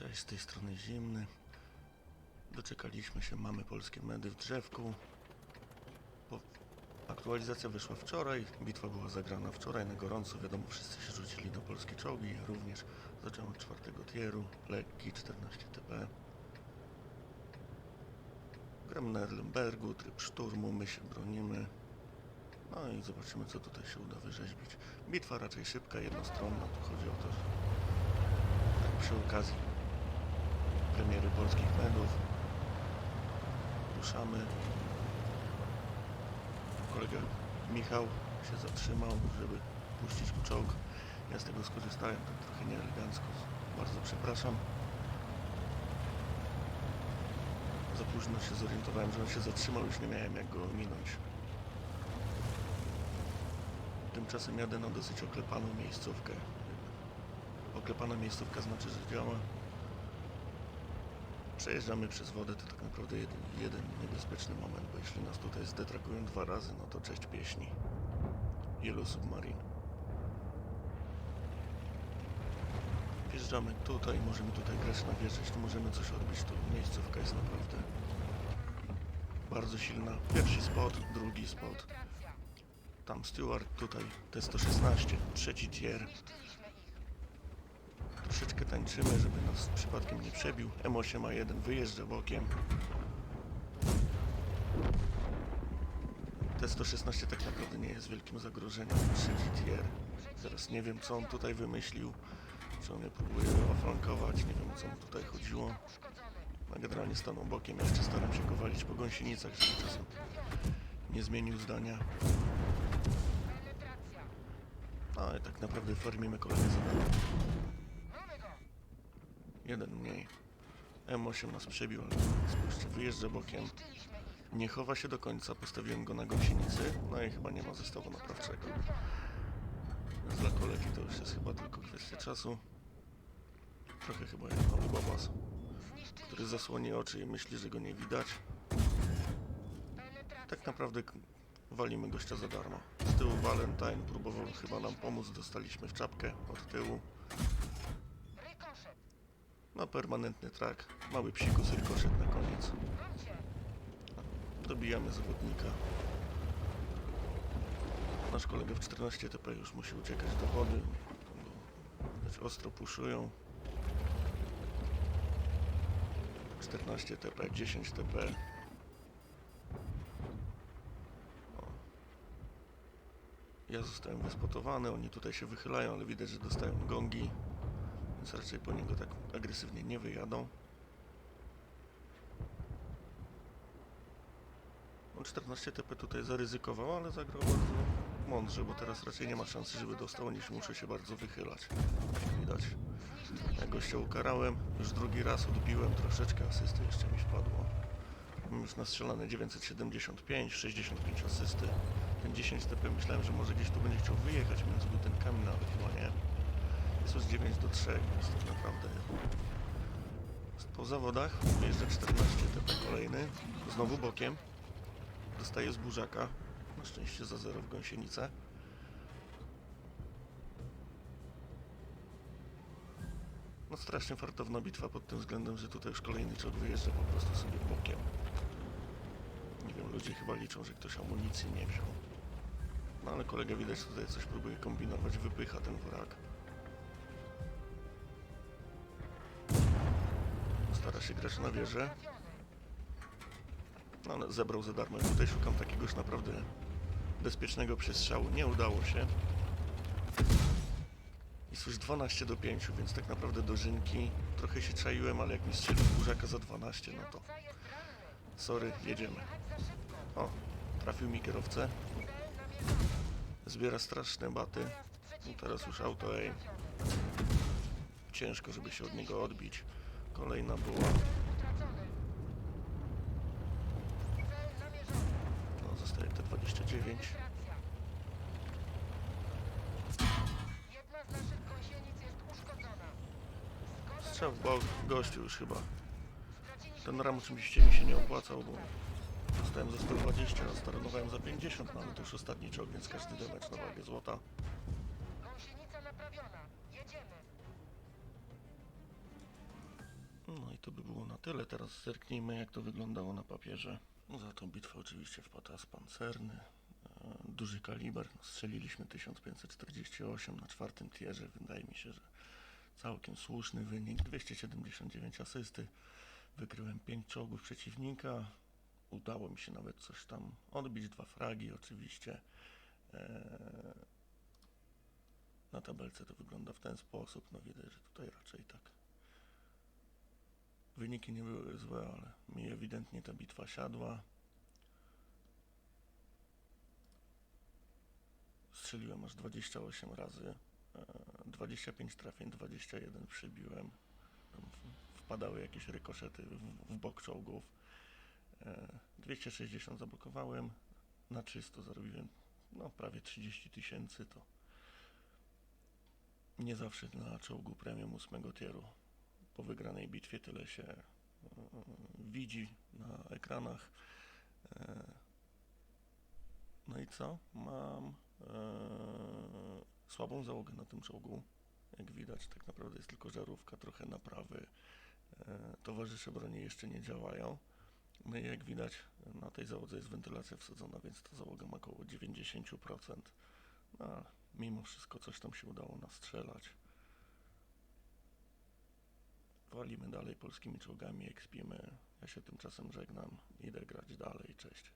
Cześć, z tej strony Zimny. Doczekaliśmy się, mamy polskie medy w drzewku. Aktualizacja wyszła wczoraj, bitwa była zagrana wczoraj na gorąco, wiadomo, wszyscy się rzucili na polskie czołgi, również. Zacząłem od czwartego tieru, lekki, 14 TP. Gram na Erlenbergu, tryb szturmu, my się bronimy. No i zobaczymy, co tutaj się uda wyrzeźbić. Bitwa raczej szybka, jednostronna, tu chodzi o to, że tak przy okazji premiery polskich medów. Ruszamy. Kolega Michał się zatrzymał, żeby puścić mu czołg. Ja z tego skorzystałem, tak trochę nieelegancko. Bardzo przepraszam. Za późno się zorientowałem, że on się zatrzymał, już nie miałem jak go minąć. Tymczasem jadę na dosyć oklepaną miejscówkę. Oklepana miejscówka znaczy, że działa. Przejeżdżamy przez wodę, to tak naprawdę jeden, jeden niebezpieczny moment, bo jeśli nas tutaj zdetrakują dwa razy, no to cześć pieśni. Yellow Submarine. Wjeżdżamy tutaj, możemy tutaj grać na wieżę, jeśli możemy coś odbić, to miejscówka jest naprawdę bardzo silna. Pierwszy spot, drugi spot. Tam Stewart, tutaj T-116, trzeci tier. Troszeczkę tańczymy, żeby nas przypadkiem nie przebił. M8A1 wyjeżdża bokiem. T-116 tak naprawdę nie jest wielkim zagrożeniem. Trzeci tier. Teraz nie wiem, co on tutaj wymyślił. Czy on mnie próbuje oflankować, nie wiem, co mu tutaj chodziło. A generalnie stanął bokiem. Ja jeszcze staram się go walić po gąsienicach, żeby czasem nie zmienił zdania. No i tak naprawdę farmimy kolejne zadania. Jeden mniej. M8 nas przebił, ale spójrzcie, wyjeżdża bokiem. Nie chowa się do końca, postawiłem go na gąsienicy, no i chyba nie ma zestawu naprawczego. Dla kolegi to już jest chyba tylko kwestia czasu. Trochę chyba jak nowy bobas, który zasłoni oczy i myśli, że go nie widać. Tak naprawdę walimy gościa za darmo. Z tyłu Valentine próbował chyba nam pomóc, dostaliśmy w czapkę od tyłu. No permanentny track, mały psikus rykoszet na koniec. Dobijamy zawodnika. Nasz kolega w 14 TP już musi uciekać do wody. Ostro puszują. 14 TP, 10 TP. Ja zostałem wyspotowany, oni tutaj się wychylają, ale widać, że dostają gongi, więc raczej po niego tak agresywnie nie wyjadą. On 14 TP tutaj zaryzykował, ale zagrał bardzo mądrze, bo teraz raczej nie ma szansy, żeby dostał, niż muszę się bardzo wychylać. Widać. Ja gościa ukarałem, już drugi raz odbiłem, troszeczkę asysty jeszcze mi wpadło. Mam już nastrzelane 975, 65 asysty. Ten 10 TP myślałem, że może gdzieś tu będzie chciał wyjechać między budynkami, no ale chyba nie. Już 9 do 3, więc tak naprawdę po zawodach jeżdża 14 TP kolejny, znowu bokiem. Dostaje z burzaka, na szczęście za 0 w gąsienicę. No strasznie fartowna bitwa pod tym względem, że tutaj już kolejny czołg wyjeżdża po prostu sobie bokiem. Nie wiem, ludzie chyba liczą, że ktoś amunicji nie wziął. No ale kolega widać tutaj coś próbuje kombinować, wypycha ten wrak. Stara się grać na wieżę. No ale zebrał za darmo. Ja tutaj szukam takiegoś naprawdę bezpiecznego przestrzału. Nie udało się. Jest już 12 do 5, więc tak naprawdę dożynki. Trochę się czaiłem, ale jak mi strzelił burzaka za 12, no to sorry, jedziemy. O, trafił mi kierowcę. Zbiera straszne baty. No teraz już auto aim. Ciężko, żeby się od niego odbić. Kolejna była. No, zostaje te 29. Jedna z naszych gąsienic jest uszkodzona. Strzał gościu już chyba. Ten ram oczywiście mi się nie opłacał, bo dostałem za 120, a startowałem za 50, no ale to już ostatni czołg, więc każdy damage na wagę złota. No i to by było na tyle. Teraz zerknijmy, jak to wyglądało na papierze. Za tą bitwę oczywiście wpadł as pancerny. e, Duży kaliber. No, strzeliliśmy 1548 na czwartym tierze. Wydaje mi się, że całkiem słuszny wynik. 279 asysty. Wykryłem 5 czołgów przeciwnika. Udało mi się nawet coś tam odbić. Dwa fragi oczywiście. E, Na tabelce to wygląda w ten sposób. No widać, że tutaj raczej tak Wyniki nie były złe, ale mi ewidentnie ta bitwa siadła. Strzeliłem aż 28 razy. e, 25 trafień, 21 przybiłem. Wpadały jakieś rykoszety w, bok czołgów. E, 260 zablokowałem. Na czysto zarobiłem no, prawie 30 tysięcy. To nie zawsze na czołgu premium 8 tieru po wygranej bitwie tyle się e, widzi na ekranach. E, no i co? Mam e, słabą załogę na tym czołgu. Jak widać, tak naprawdę jest tylko żarówka, trochę naprawy. Towarzysze broni jeszcze nie działają. No i jak widać, na tej załodze jest wentylacja wsadzona, więc ta załoga ma około 90%. No, mimo wszystko coś tam się udało nastrzelać. Walimy dalej polskimi czołgami, ekspimy. Ja się tymczasem żegnam. Idę grać dalej. Cześć.